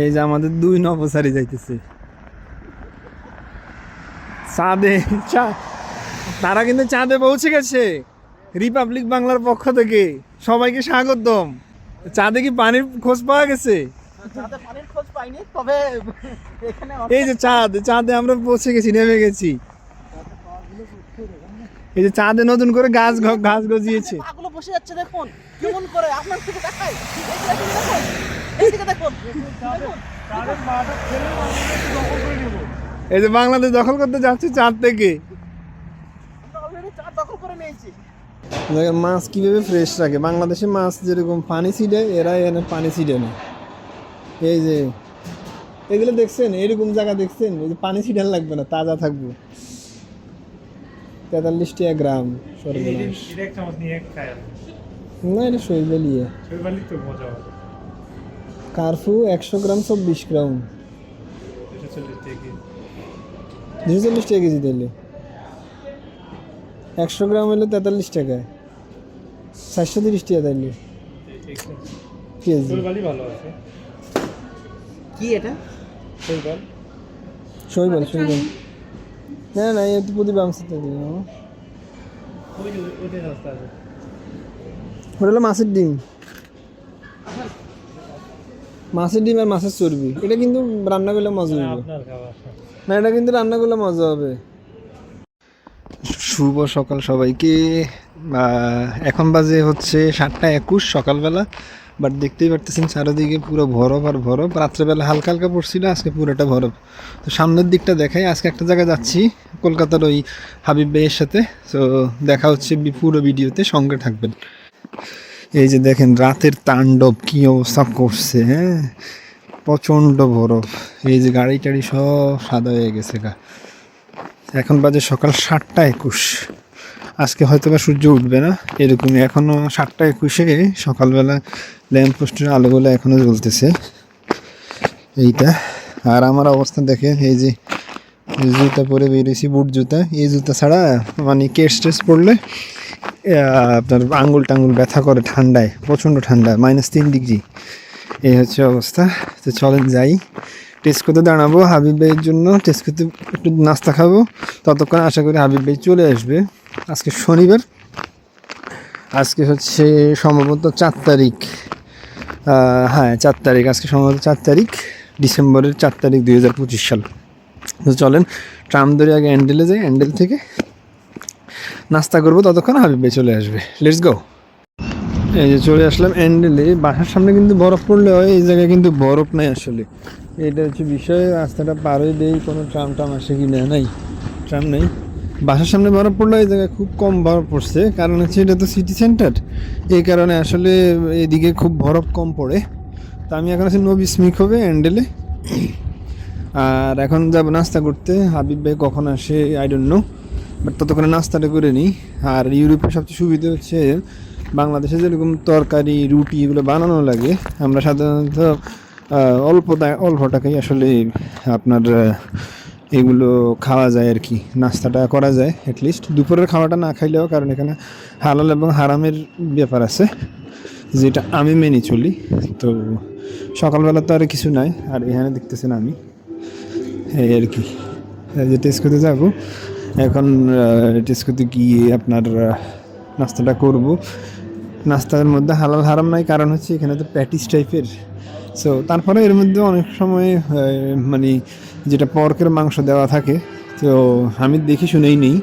এই যে আমাদের দুই নবসারি যাইতেছে। চাঁদে তারা কিন্তু চাঁদে পৌঁছে গেছে। রিপাবলিক বাংলার পক্ষ থেকে সবাইকে স্বাগতম। চাঁদে কি পানির খোঁজ পাওয়া গেছে? পানির খোঁজ পাইনি এই যে চাঁদ চাঁদে আমরা পৌঁছে গেছি নেমে গেছি। এই যে চাঁদে নতুন করে গাছ গাছ গজিয়েছে। বসে যাচ্ছে দেখুন কেমন করে আপনার থেকে এই যে বাংলাদেশ দখল করতে যাচ্ছে চাঁদ থেকে। দেখেন মাছ কীভাবে ফ্রেশ রাখে। বাংলাদেশে মাছ যেরকম পানি ছিটে এরা এখানে পানি ছিটে না। এই যে এগুলো দেখছেন? এরকম জায়গা দেখছেন? এই যে পানি ছিটান লাগবে না তাজা থাকবে। তেতাল্লিশ টাকা গ্রাম সর্বনাশ না এটা শৈবে নিয়ে শৈবালি তো মজা কার্ফু একশো গ্রাম চব্বিশ গ্রাম। দুশো চল্লিশ টাকা কেজি দিলে একশো গ্রাম হলে তেতাল্লিশ টাকা। চারশো তিরিশ টাকা দিলে কেজি। কি এটা? শৈবাল শৈবাল শৈবাল। না না তো আছে। ওটা হলো মাছের ডিম। মাছের ডিম আর মাছের চর্বি। এটা কিন্তু রান্না করলে মজা হবে। আপনার না এটা কিন্তু রান্না করলে মজা হবে। শুভ সকাল সবাইকে। এখন বাজে হচ্ছে সাতটা একুশ সকালবেলা বাট দেখতেই পারতেছেন চারিদিকে পুরো বরফ আর বরফ। রাত্রেবেলা হালকা হালকা পড়ছিল আজকে পুরোটা বরফ। তো সামনের দিকটা দেখাই আজকে একটা জায়গায় যাচ্ছি কলকাতার ওই হাবিব ভাইয়ের সাথে। তো দেখা হচ্ছে বি- পুরো ভিডিওতে সঙ্গে থাকবেন। এই যে দেখেন রাতের তাণ্ডব কি অবস্থা করছে হ্যাঁ? প্রচণ্ড বরফ। এই যে গাড়ি টাড়ি সব সাদা হয়ে গেছে গা। এখন বাজে সকাল সাতটা একুশ। আজকে হয়তো বা সূর্য উঠবে না, এরকমই। এখনও সাতটা একুশে সকালবেলা ল্যাম্প পোস্টের আলোগুলো এখনও জ্বলতেছে। এইটা। আর আমার অবস্থা দেখে এই যে জুতা পরে বেরিয়েছি বুট জুতা। এই জুতা ছাড়া মানে কেস টেস পড়লে? আপনার আঙুল টাঙ্গুল ব্যথা করে ঠান্ডায়, প্রচণ্ড ঠান্ডা মাইনাস তিন ডিগ্রি এই হচ্ছে অবস্থা। তো চলেন যাই। টেস্ট করতে দাঁড়াবো হাবিব ভাইয়ের জন্য। টেস্ট করতে একটু নাস্তা খাব। ততক্ষণ আশা করি হাবিব ভাই চলে আসবে। আজকে শনিবার। আজকে হচ্ছে সম্ভবত চার তারিখ। হ্যাঁ চার তারিখ। আজকে সম্ভবত চার তারিখ। ডিসেম্বরের চার তারিখ দুই হাজার পঁচিশ সাল। তো চলেন, ট্রাম ধরে আগে অ্যান্ডেলে যাই। অ্যান্ডেল থেকে নাস্তা করব, ততক্ষণ হাবিব চলে আসবে। লেটস গো এই যে চলে আসলাম অ্যান্ডেলে বাসার সামনে কিন্তু বরফ পড়লে হয়, এই জায়গায় কিন্তু বরফ নাই আসলে। এটা হচ্ছে বিষয়, রাস্তাটা পার হয়ে দেই, কোনো ট্রাম টাম আসে কি না, নাই? ট্রাম নেই। বাসার সামনে বরফ পড়লে এই জায়গায় খুব কম বরফ পড়ছে। কারণ হচ্ছে এটা তো সিটি সেন্টার এই কারণে আসলে এদিকে খুব বরফ কম পড়ে। তা আমি এখন আছি নবী স্মিক হবে অ্যান্ডেলে আর এখন যাব নাস্তা করতে। হাবিব ভাই কখন আসে আই ডোন্ট নো বাট ততক্ষণে নাস্তাটা করে নিই। আর ইউরোপে সবচেয়ে সুবিধা হচ্ছে বাংলাদেশে যেরকম তরকারি, রুটি এগুলো বানানো লাগে, আমরা সাধারণত অল্প অল্প টাকায় আসলে আপনার এগুলো খাওয়া যায় আর কি। নাস্তাটা করা যায় অ্যাটলিস্ট দুপুরের খাওয়াটা না খাইলেও কারণ এখানে হালাল এবং হারামের ব্যাপার আছে, যেটা আমি মেনে চলি। তো সকালবেলা তো আর কিছু নাই, আর এখানে দেখতেছেন আমি। এই আর কি। টেস্ট করতে যাব এখন টেস্ট করতে গিয়ে আপনার নাস্তাটা করব। নাস্তার মধ্যে হালাল হারাম নাই, কারণ হচ্ছে এখানে তো প্যাটিস টাইপের। সো তারপরে এর মধ্যে অনেক সময় মানে যেটা পর্কের মাংস দেওয়া থাকে, তো আমি দেখি শুনেই নেই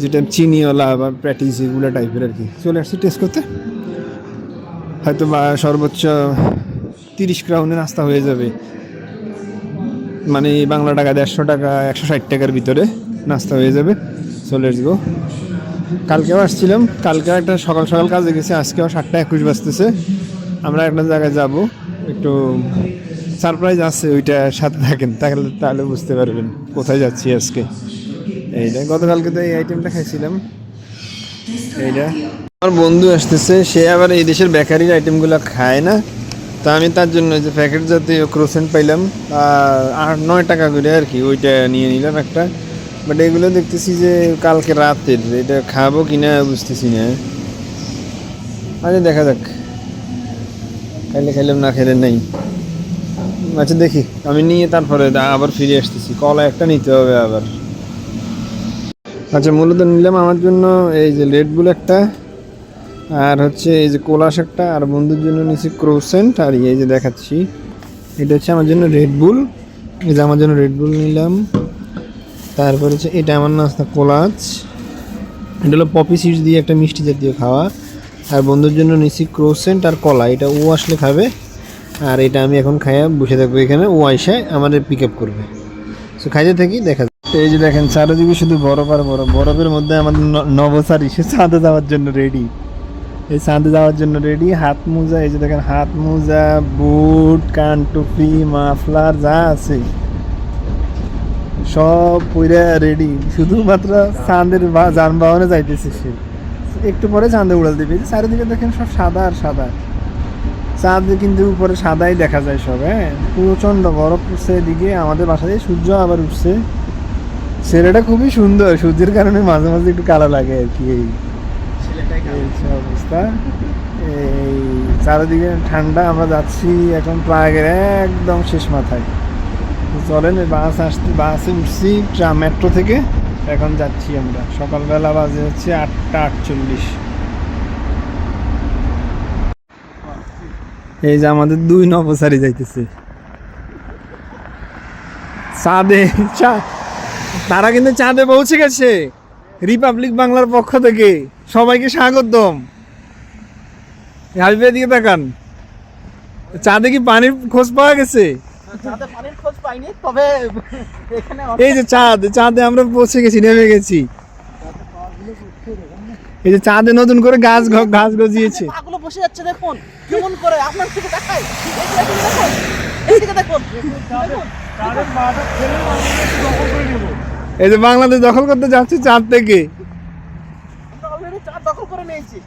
যেটা চিনিওয়ালা বা প্যাটিস এগুলো টাইপের আর কি। চলে আসছি টেস্ট করতে। হয়তো বা সর্বোচ্চ তিরিশ ক্রাউনে নাস্তা হয়ে যাবে। মানে বাংলা টাকা দেড়শো টাকা, একশো ষাট টাকার ভিতরে। নাস্তা হয়ে যাবে। লেটস গো কালকেও আসছিলাম। কালকে একটা সকাল সকাল কাজে গেছি। আজকেও সাতটা একুশ বাজতেছে। আমরা একটা জায়গায় যাব। একটু সারপ্রাইজ আছে ওইটা সাথে থাকেন। তাহলে তাহলে বুঝতে পারবেন কোথায় যাচ্ছি আজকে। এইটা। গতকালকে তো এই আইটেমটা খাইছিলাম। এইটা। আমার বন্ধু আসতেছে। সে আবার এই দেশের বেকারির আইটেমগুলো খায় না। তা আমি তার জন্য যে প্যাকেট জাতীয় ক্রোসেন্ট পাইলাম। আর আট, নয় টাকা করে আর কি। ওইটা নিয়ে নিলাম একটা। বাট এগুলো দেখতেছি যে কালকে রাতের, এটা খাব কি না বুঝতেছি না। আরে দেখা যাক। খাইলে খাইলাম, না খেলে নাই। আচ্ছা দেখি। আমি নিয়ে তারপরে আবার ফিরে আসতেছি। কলা একটা নিতে হবে আবার। আচ্ছা মূলত নিলাম আমার জন্য এই যে রেড বুল একটা, আর হচ্ছে এই যে কোলাস একটা, আর বন্ধুর জন্য নিচ্ছি ক্রোসেন্ট আর এই যে দেখাচ্ছি। এটা হচ্ছে আমার জন্য রেড বুল এই যে আমার জন্য রেড বুল নিলাম। তারপর হচ্ছে এটা আমার নাস্তা, কোলাচ। এটা হলো পপি সিডস দিয়ে একটা মিষ্টি জাতীয় খাওয়া। আর বন্ধুর জন্য নিচ্ছি ক্রোসেন্ট আর কলা। এটা ও আসলে খাবে, আর এটা আমি এখন খাইয়া বসে থাকব এখানে। ও আইসে আমাদের পিক আপ করবে। সো খাইতে থাকি, দেখা। এই যে দেখেন, চারিদিকে শুধু বরফ আর বরফ। বরফের মধ্যে আমাদের নবসারী, সে চাঁদে যাওয়ার জন্য রেডি এই চাঁদে যাওয়ার জন্য রেডি হাত মোজা, এই যে দেখেন, হাত মোজা, বুট, কান, টুপি, মাফলার, যা আছে। সব পুরা রেডি শুধুমাত্র চাঁদের যানবাহনে যাইতেছে সে। একটু পরে চাঁদে উড়াল দিবে। চারিদিকে দেখেন সব সাদা আর সাদা। চাঁদ কিন্তু উপরে সাদাই দেখা যায় সব হ্যাঁ? প্রচণ্ড বরফ পড়ছে এদিকে। আমাদের বাসায় সূর্য আবার উঠছে। ছেলেটা খুবই সুন্দর। সূর্যের কারণে মাঝে মাঝে একটু কালো লাগে আর কি। এই অবস্থা। এই চারিদিকে ঠান্ডা। আমরা যাচ্ছি এখন প্রাগের একদম শেষ মাথায়। চলেন বাস আসতে, বাসে উঠছি মেট্রো থেকে। এখন যাচ্ছি আমরা। সকালবেলা বাজে হচ্ছে আটটা আটচল্লিশ। এই যে আমাদের দুই নবসারি যাইতেছে। চাঁদে তারা কিন্তু চাঁদে পৌঁছে গেছে। রিপাবলিক বাংলার পক্ষ থেকে। সবাইকে স্বাগতম। হাবিবের দিকে তাকান। চাঁদে কি পানির খোঁজ পাওয়া গেছে? যাতে পানির খোঁজ পাইনি তবে এখানে এই যে চাঁদ চাঁদে আমরা পৌঁছে গেছি নেমে গেছি। এই যে চাঁদে নতুন করে গাছ গাছ গজিয়েছে। পাগুলো বসে যাচ্ছে দেখুন। কেমন করে? আপনার থেকে দেখাই। এইদিকে দেখুন। এইদিকে দেখুন দেখুন। তাদের মাথা ফেলে বাংলাদেশ দখল এই যে বাংলাদেশ দখল করতে যাচ্ছে চাঁদ থেকে। আমরা অলরেডি চার দখল করে নিয়েছি।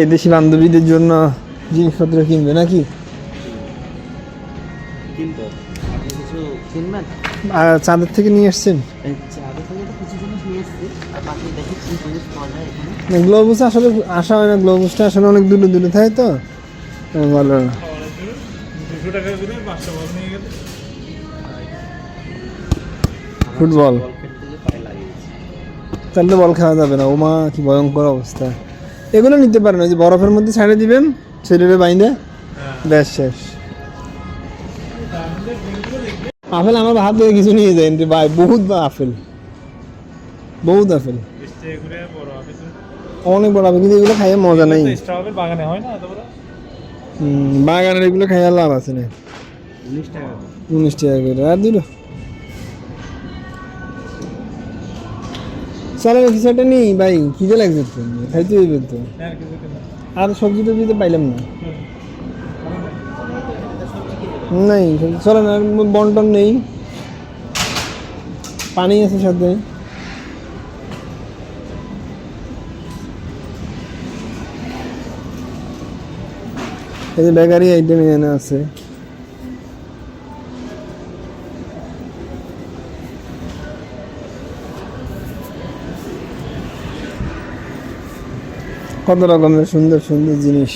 এই দেশি বান্ধবীদের জন্য জিনিসপত্র কিনবে নাকি? জিনিস থেকে যায় এখানে। গ্লোবুস আসলে আসা হয় না গ্লোবুসটা আসলে অনেক দূরে দূরে থাকে তো? ভালো। না নিয়ে ফুটবল। তাহলে বল খাওয়া যাবে না ও মা কি ভয়ঙ্কর অবস্থা। এগুলো নিতে পারেন ওই যে বরফের মধ্যে ছাড়ে দিবেন শরীরে বাইন্দে ব্যাস শেষ। আপেল আমার হাত থেকে কিছু নিয়ে যায় ভাই বহুত বা আপেল বহুত আপেল অনেক বড় আপেল কিন্তু এগুলো খাইয়ে মজা নেই। বাগানে হয় না বাগানের এগুলো খাইয়ে লাভ আছে না? উনিশ টাকা করে। আর দিল চলো কিছু একটা নেই ভাই খিদে লাগছে তো খাইতে হইবে তো হ্যাঁ আর সবজি টবজি তো পাইলাম না। নাই চলেন আর বন্টন নেই। পানি আছে সাথে। এই যে বেকারি আইটেম এখানে আছে। কত রকমের সুন্দর সুন্দর জিনিস।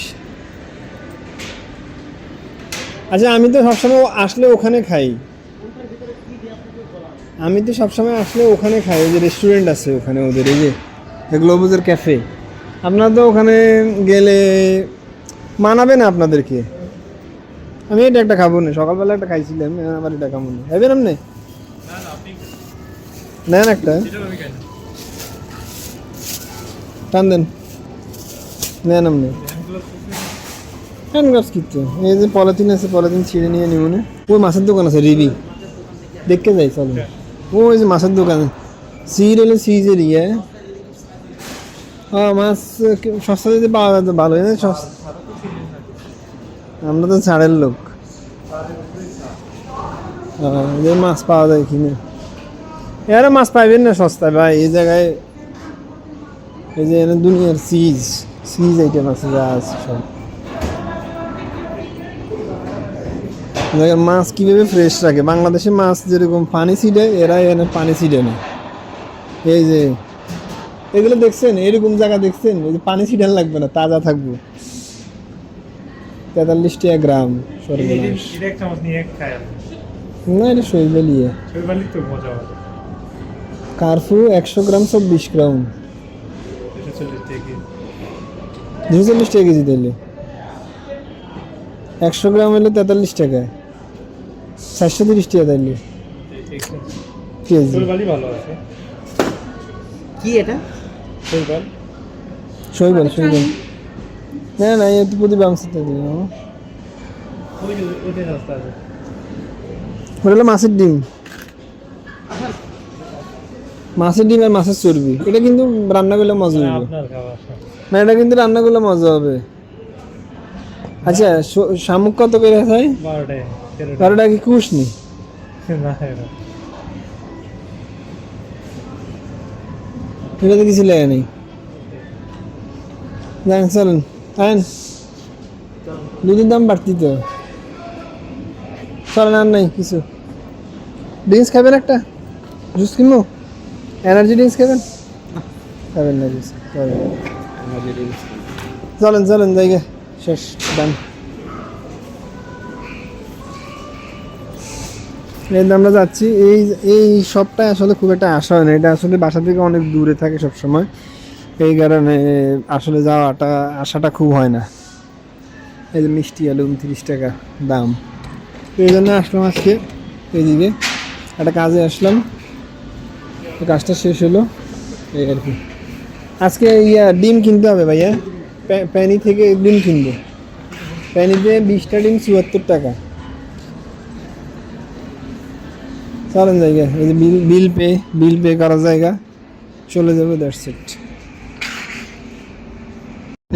আচ্ছা আমি তো সবসময় আসলে ওখানে খাই। আমি তো সবসময় আসলে ওখানে খাই ওই যে রেস্টুরেন্ট আছে ওখানে ওদের, এই যে গ্লোবুজের ক্যাফে আপনারা তো ওখানে গেলে মানাবে না আপনাদেরকে। আমি এটা একটা খাব না, সকালবেলা একটা খাইছিলাম আমার এটা খাব না। হবে না না না আপনি? নেন একটা। টান দেন। নেন আপনি। হ্যান্ড গ্লাভস কিনতে এই যে পলিথিন আছে পলিথিন ছিঁড়ে নিয়ে নিব না। ওই মাছের দোকান আছে রিবি। দেখতে যাই চলো। ওই যে মাছের দোকান। সির হলে সিজের ইয়ে হ্যাঁ মাছ কি- সস্তা যদি পাওয়া যায় তো ভালো না সস্তা। আমরা তো ছাড়ের লোক। হ্যাঁ, এই যে মাছ পাওয়া যায় কিনে। এরা মাছ পাইবেন না সস্তায় ভাই এই জায়গায়। এই যে দুনিয়ার সিজ সিজ আইটেম আছে যা আছে সব। দেখেন মাছ কীভাবে ফ্রেশ রাখে? বাংলাদেশে মাছ যেরকম পানি ছিটে এরা এখানে পানি ছিটে না। এই যে এগুলো দেখছেন? এরকম জায়গা দেখছেন? এই যে পানি ছিটান লাগবে না তাজা থাকব। তেতাল্লিশ টাকা গ্রাম সর্বনাশ না এটা শৈবালিয়ে কার্ফু একশো গ্রাম চব্বিশ গ্রাম। দুশো চল্লিশ টাকা কেজি দিলে একশো গ্রাম হলে তেতাল্লিশ টাকা। চারশো তিরিশ টাকা দিলে কেজি। শৈবালি ভালো আছে। কি এটা? শৈবাল শৈবাল শৈবাল। না না এই তো যে ওইটা রাস্তা আছে। ওটা হলো মাছের ডিম। মাছের ডিম আর মাছের চর্বি। এটা কিন্তু রান্না করলে মজা হবে। না এটা কিন্তু রান্না করলে মজা হবে। আচ্ছা শ- শামুক কত করে হয় বারোটায়। তেরোটা বারোটা কি কুশ নি এটা এটা তো কিছু লেগে নেই যান চলেন আইন দুধের দাম বাড়তি তো চলেন আর নাই কিছু ড্রিঙ্কস খাবেন একটা? জুস কিনবো? এনার্জি ড্রিঙ্কস খাবেন? খাবেন না জুস চলেন চলেন জায়গা শেষ ডান এই আমরা যাচ্ছি, এই এই শপটা আসলে খুব একটা আসা হয় না। এটা আসলে বাসা থেকে অনেক দূরে থাকে সব সময় এই কারণে আসলে যাওয়াটা আসাটা খুব হয় না। এই যে মিষ্টি আলু উনত্রিশ টাকা দাম। এই জন্য আসলাম আজকে এইদিকে। একটা কাজে আসলাম। কাজটা শেষ হলো। এই আর কি। আজকে ইয়া, ডিম কিনতে হবে ভাইয়া। প্যা- প্যানি থেকে ডিম কিনবো। প্যানিতে বিশটা ডিম চুয়াত্তর টাকা। চলেন জায়গা, এই যে বিল বিল পে বিল পে করার জায়গা, চলে যাবে দ্যাটস ইট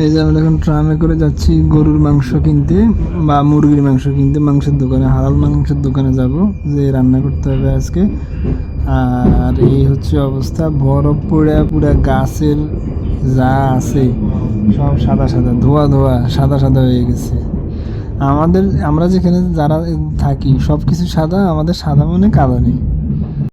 এই যে আমরা এখন ট্রামে করে যাচ্ছি, গরুর মাংস কিনতে বা মুরগির মাংস কিনতে, মাংসের দোকানে, হালাল মাংসের দোকানে যাব, যে রান্না করতে হবে আজকে। আর এই হচ্ছে অবস্থা, বরফ পড়ে পুরা গাছের যা আছে, সব সাদা সাদা, ধোয়া ধোয়া, সাদা সাদা হয়ে গেছে। আমাদের আমরা যেখানে যারা থাকি সব কিছু সাদা আমাদের সাদা মনে কালো নেই।